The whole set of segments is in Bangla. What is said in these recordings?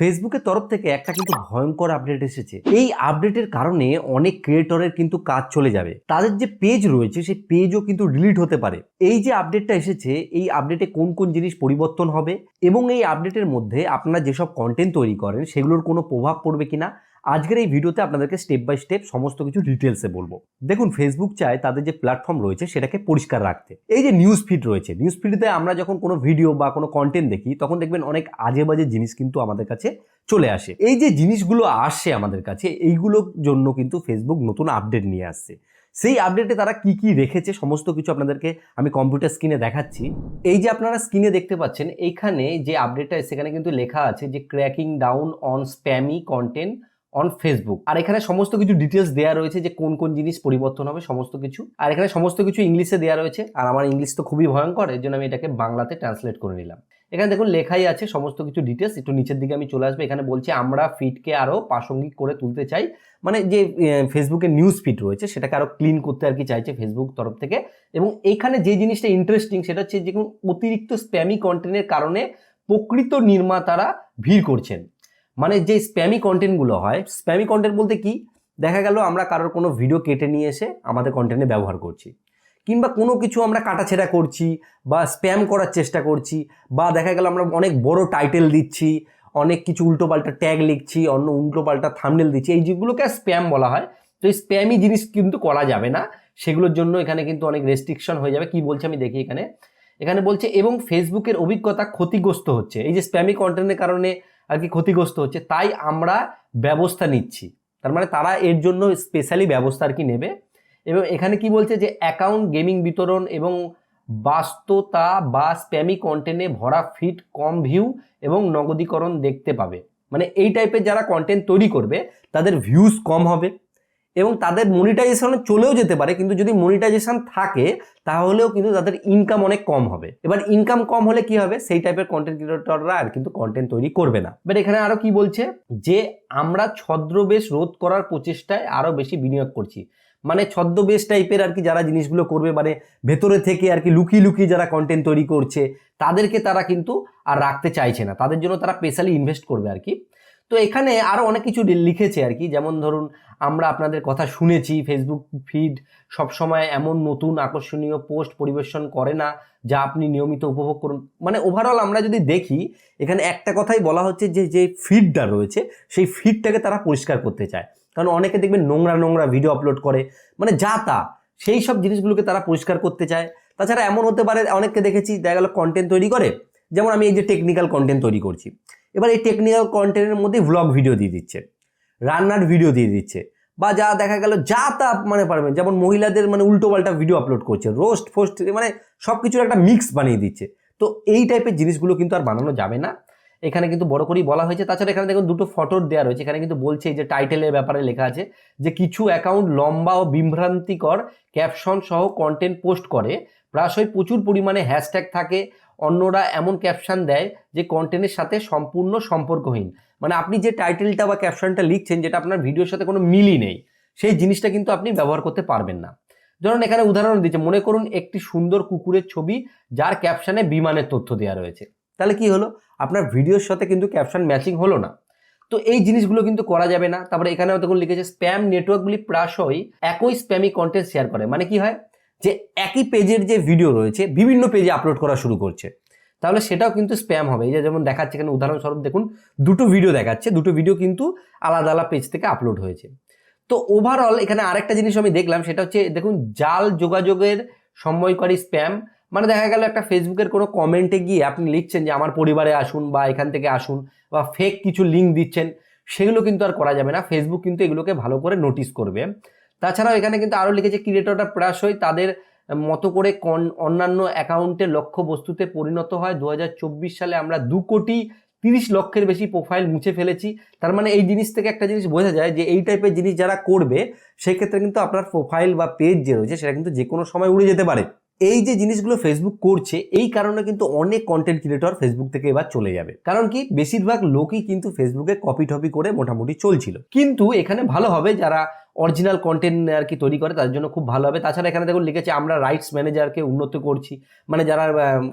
ফেসবুকের তরফ থেকে একটা কিন্তু ভয়ঙ্কর আপডেট এসেছে। এই আপডেটের কারণে অনেক ক্রিয়েটরের কিন্তু কাজ চলে যাবে। তাদের যে পেজ রয়েছে, সেই পেজও কিন্তু ডিলিট হতে পারে। এই যে আপডেটটা এসেছে, এই আপডেটে কোন কোন জিনিস পরিবর্তন হবে? এবং এই আপডেটের মধ্যে আপনারা যেসব কন্টেন্ট তৈরি করেন, সেগুলোর কোনো প্রভাব পড়বে কিনা? আজকের এই ভিডিওতে আপনাদেরকে স্টেপ বাই স্টেপ সমস্ত কিছু ডিটেলসে বলব। দেখুন ফেসবুক চায় তাদের যে প্ল্যাটফর্ম রয়েছে সেটাকে পরিষ্কার রাখতে। এই যে নিউজ ফিড রয়েছে নিউজ ফিডে আমরা যখন কোনো ভিডিও বা কোনো কন্টেন্ট দেখি, তখন দেখবেন অনেক আজে বাজে জিনিস কিন্তু আমাদের কাছে চলে আসে। এই যে জিনিসগুলো আসছে আমাদের কাছে, এইগুলোর জন্য কিন্তু ফেসবুক নতুন আপডেট নিয়ে আসছে। সেই আপডেটে তারা কি কি রেখেছে, সমস্ত কিছু আপনাদেরকে আমি কম্পিউটার স্ক্রিনে দেখাচ্ছি। এই যে আপনারা স্ক্রিনে দেখতে পাচ্ছেন এইখানে যে আপডেটটা সেখানে কিন্তু লেখা আছে যে cracking down on spammy content on Facebook আর এখানে সমস্ত কিছু ডিটেলস দেওয়া রয়েছে যে কোন কোন জিনিস পরিবর্তন হবে, সমস্ত কিছু। আর এখানে সমস্ত কিছু ইংলিশে দেওয়া রয়েছে। আর আমার ইংলিশ তো খুবই ভয়ঙ্কর, এর জন্য আমি এটাকে বাংলাতে ট্রান্সলেট করে নিলাম। এখানে দেখুন লেখাই আছে সমস্ত কিছু ডিটেলস একটু নিচের দিকে আমি চলে আসব। এখানে বলছে, আমরা ফিডকে আরও প্রাসঙ্গিক করে তুলতে চাই। মানে যে ফেসবুকে নিউজ ফিড রয়েছে, সেটাকে আরও ক্লিন করতে আর কি চাইছে ফেসবুক তরফ থেকে। এবং এখানে যে জিনিসটা ইন্টারেস্টিং সেটা হচ্ছে যে, অতিরিক্ত স্প্যামি কন্টেন্টের কারণে প্রকৃত নির্মাতারা ভিড় করছেন। মানে যে স্প্যামি কন্টেন্টগুলো হয় স্প্যামি কন্টেন্ট বলতে কি? দেখা গেল আমরা কারোর কোনো ভিডিও কেটে নিয়ে এসে আমাদের কন্টেন্টে ব্যবহার করছি। কিংবা কোনো কিছু আমরা কাটাছেড়া করছি বা স্প্যাম করার চেষ্টা করছি বা দেখা গেল আমরা অনেক বড় টাইটেল দিচ্ছি, অনেক কিছু উল্টোপাল্টা ট্যাগ লিখছি, অন্য উল্টোপাল্টা থামনেল দিচ্ছি, এই যেগুলোকে স্প্যাম বলা হয়। তো এই স্প্যামি জিনিস কিন্তু করা যাবে না। সেগুলোর জন্য এখানে কিন্তু অনেক রেস্ট্রিকশন হয়ে যাবে। কি বলছে আমি দেখি এখানে। এখানে বলছে, এবং ফেসবুকের অভিজ্ঞতা ক্ষতিগ্রস্ত হচ্ছে। এই যে স্প্যামি কন্টেন্টের কারণে আর কি ক্ষতিগ্রস্ত হচ্ছে, তাই আমরা ব্যবস্থা নিচ্ছি। তার মানে তারা এর জন্য স্পেশালি ব্যবস্থা আর কি নেবে। এবং এখানে কি বলছে যে অ্যাকাউন্ট গেমিং বিতরণ এবং বাস্ততা বা স্প্যামি কন্টেন্টে ভরা ফিট কম ভিউ এবং নগদীকরণ দেখতে পাবে। মানে এই টাইপের যারা কন্টেন্ট তৈরি করবে, তাদের ভিউজ কম হবে। এবং তাদের মনিটাইজেশনে চলেও যেতে পারে, কিন্তু যদি মনিটাইজেশন থাকে, তাহলেও কিন্তু তাদের ইনকাম অনেক কম হবে। এবার ইনকাম কম হলে কি হবে? সেই টাইপের কন্টেন্ট ক্রিয়েটররা আর কিন্তু কন্টেন্ট তৈরি করবে না। বাট এখানে আরও কি বলছে? যে আমরা ছদ্মবেশ রোধ করার প্রচেষ্টায় আরও বেশি বিনিয়োগ করছি। মানে ছদ্মবেশ টাইপের আর কি যারা জিনিসগুলো করবে মানে ভেতরে থেকে আর কি লুকিয়ে লুকিয়ে যারা কন্টেন্ট তৈরি করছে, তাদেরকে তারা কিন্তু আর রাখতে চাইছে না। তাদের জন্য তারা স্পেশালি ইনভেস্ট করবে আর কি। তো এখানে আরও অনেক কিছু লিখেছে আর কি। যেমন ধরুন, আমরা আপনাদের কথা শুনেছি ফেসবুক ফিড সবসময় এমন নতুন আকর্ষণীয় পোস্ট পরিবেশন করে না, যা আপনি নিয়মিত উপভোগ করুন। মানে ওভারঅল আমরা যদি দেখি, এখানে একটা কথাই বলা হচ্ছে যে যে ফিডটা রয়েছে, সেই ফিডটাকে তারা পরিষ্কার করতে চায়। কারণ অনেকে দেখবেন নোংরা নোংরা ভিডিও আপলোড করে। মানে যা তা, সেই সব জিনিসগুলোকে তারা পরিষ্কার করতে চায়। তাছাড়া এমন হতে পারে, অনেককে দেখেছি, দেখা গেল কন্টেন্ট তৈরি করে যেমন আমি এই যে টেকনিক্যাল কন্টেন্ট তৈরি করছি। এবার এই টেকনিক্যাল কন্টেন্টের মধ্যে ভ্লগ ভিডিও দিয়ে দিচ্ছে, রান্নার ভিডিও দিয়ে দিচ্ছে, বা যা দেখা গেল যা তা মানে পারবেন, যেমন মহিলাদের মানে উল্টো পাল্টা ভিডিও আপলোড করছে রোস্ট ফোস্ট মানে সব কিছুর একটা মিক্স বানিয়ে দিচ্ছে। তো এই টাইপের জিনিসগুলো কিন্তু আর বানানো যাবে না। এখানে কিন্তু বড় করেই বলা হয়েছে। তাছাড়া এখানে দেখুন দুটো ফটো দেওয়া রয়েছে। এখানে কিন্তু বলছে যে টাইটেলের ব্যাপারে লেখা আছে যে কিছু অ্যাকাউন্ট লম্বা ও বিভ্রান্তিকর ক্যাপশন সহ কন্টেন্ট পোস্ট করে। প্রায়শই প্রচুর পরিমাণে হ্যাশট্যাগ থাকে অন্যরা এমন ক্যাপশন দেয় যে কন্টেন্টের সাথে সম্পূর্ণ সম্পর্কহীন। মানে আপনি যে টাইটেলটা বা ক্যাপশনটা লিখছেন, যেটা আপনার ভিডিওর সাথে কোনো মিলই নেই, সেই জিনিসটা কিন্তু আপনি ব্যবহার করতে পারবেন না। ধরুন এখানে উদাহরণ দিচ্ছে, মনে করুন একটি সুন্দর কুকুরের ছবি, যার ক্যাপশনে বিমানের তথ্য দেওয়া রয়েছে। তাহলে কি হলো? আপনার ভিডিওর সাথে কিন্তু ক্যাপশন ম্যাচিং হলো না। তো এই জিনিসগুলো কিন্তু করা যাবে না। তারপরে এখানেও দেখুন লিখেছে স্প্যাম নেটওয়ার্কগুলি প্রায়শই একই স্প্যামি কন্টেন্ট শেয়ার করে। মানে কি হয়? যে একই পেজের যে ভিডিও রয়েছে, বিভিন্ন পেজে আপলোড করা শুরু করছে। তাহলে সেটাও কিন্তু স্প্যাম হবে। এই যে যেমন দেখাচ্ছে এখানে, উদাহরণস্বরূপ দেখুন, দুটো ভিডিও দেখাচ্ছে। দুটো ভিডিও কিন্তু আলাদা আলাদা পেজ থেকে আপলোড হয়েছে। তো ওভারঅল এখানে আরেকটা জিনিস আমি দেখলাম, সেটা হচ্ছে, দেখুন, জাল যোগাযোগের সময়কারী স্প্যাম মানে দেখা গেল একটা ফেসবুকের কোনো কমেন্টে গিয়ে আপনি লিখছেন যে, আমার পরিবারে আসুন বা এখান থেকে আসুন বা ফেক কিছু লিঙ্ক দিচ্ছেন। সেগুলো কিন্তু আর করা যাবে না। ফেসবুক কিন্তু এগুলোকে ভালো করে নোটিস করবে। তাছাড়াও এখানে কিন্তু আরও লিখেছে ক্রিয়েটররা প্রায়শই তাদের মতো করে কন, অন্যান্য অ্যাকাউন্টে লক্ষ্য বস্তুতে পরিণত হয়। দু হাজার চব্বিশ সালে আমরা দু কোটি তিরিশ লক্ষের বেশি প্রোফাইল মুছে ফেলেছি। তার মানে এই জিনিস থেকে একটা জিনিস বোঝা যায় যে এই টাইপের জিনিস যারা করবে, সেক্ষেত্রে কিন্তু আপনার প্রোফাইল বা পেজ যে রয়েছে, সেটা কিন্তু যে কোনো সময় উড়ে যেতে পারে। এই যে জিনিসগুলো ফেসবুক করছে, এই কারণে কিন্তু অনেক কন্টেন্ট ক্রিয়েটর ফেসবুক থেকে এবার চলে যাবে। কারণ কি? বেশিরভাগ লোকই কিন্তু ফেসবুকে কপি টপি করে মোটামুটি চলছিল। কিন্তু এখানে ভালো হবে, যারা অরিজিনাল কন্টেন্ট আর কি তৈরি করে তাদের জন্য খুব ভালো হবে। তাছাড়া এখানে দেখুন লিখেছে, আমরা রাইটস ম্যানেজারকে উন্নত করছি। মানে যারা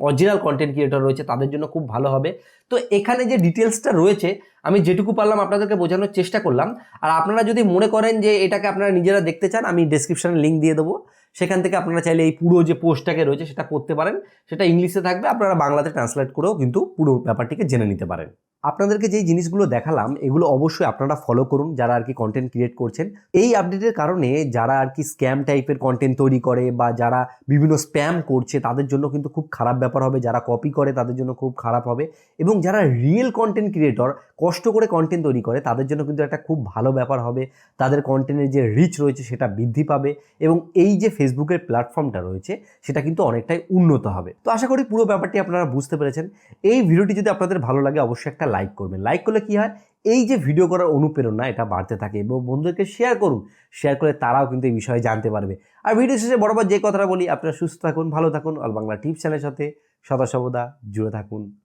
অরিজিনাল কন্টেন্ট ক্রিয়েটর রয়েছে, তাদের জন্য খুব ভালো হবে। তো এখানে যে ডিটেলসটা রয়েছে, আমি যেটুকু পারলাম আপনাদেরকে বোঝানোর চেষ্টা করলাম। আর আপনারা যদি মনে করেন যে এটাকে আপনারা নিজেরা দেখতে চান, আমি ডেসক্রিপশনে লিঙ্ক দিয়ে দেবো। সেখান থেকে আপনারা চাইলে এই পুরো যে পোস্টটাকে রয়েছে, সেটা করতে পারেন। সেটা ইংলিশে থাকবে, আপনারা বাংলাতে ট্রান্সলেট করেও কিন্তু পুরো ব্যাপারটিকে জেনে নিতে পারেন। আপনাদেরকে যেই জিনিসগুলো দেখালাম, এগুলো অবশ্যই আপনারা ফলো করুন যারা আর কি কন্টেন্ট ক্রিয়েট করছেন। এই আপডেটের কারণে যারা আর কি স্ক্যাম টাইপের কন্টেন্ট তৈরি করে বা যারা বিভিন্ন স্প্যাম করছে, তাদের জন্য কিন্তু খুব খারাপ ব্যাপার হবে। যারা কপি করে, তাদের জন্য খুব খারাপ হবে। এবং যারা রিয়েল কন্টেন্ট ক্রিয়েটর কষ্ট করে কন্টেন্ট তৈরি করে, তাদের জন্য কিন্তু একটা খুব ভালো ব্যাপার হবে। তাদের কন্টেন্টের যে রিচ রয়েছে, সেটা বৃদ্ধি পাবে এবং এই যে ফেসবুকের প্ল্যাটফর্মটা রয়েছে, সেটা কিন্তু অনেকটাই উন্নত হবে। তো আশা করি পুরো ব্যাপারটি আপনারা বুঝতে পেরেছেন। এই ভিডিওটি যদি আপনাদের ভালো লাগে, অবশ্যই একটা লাইক করবেন। লাইক করলে কী হয়? এই যে ভিডিও করার অনুপ্রেরণা এটা বাড়তে থাকে এবং বন্ধুদেরকে শেয়ার করুন। শেয়ার করে তারাও কিন্তু এই বিষয়ে জানতে পারবে। আর ভিডিও শেষে বরাবর যে কথাটা বলি, আপনারা সুস্থ থাকুন, ভালো থাকুন। অল বাংলা টিপস চ্যানেলের সাথে সদা সর্বদা জুড়ে থাকুন।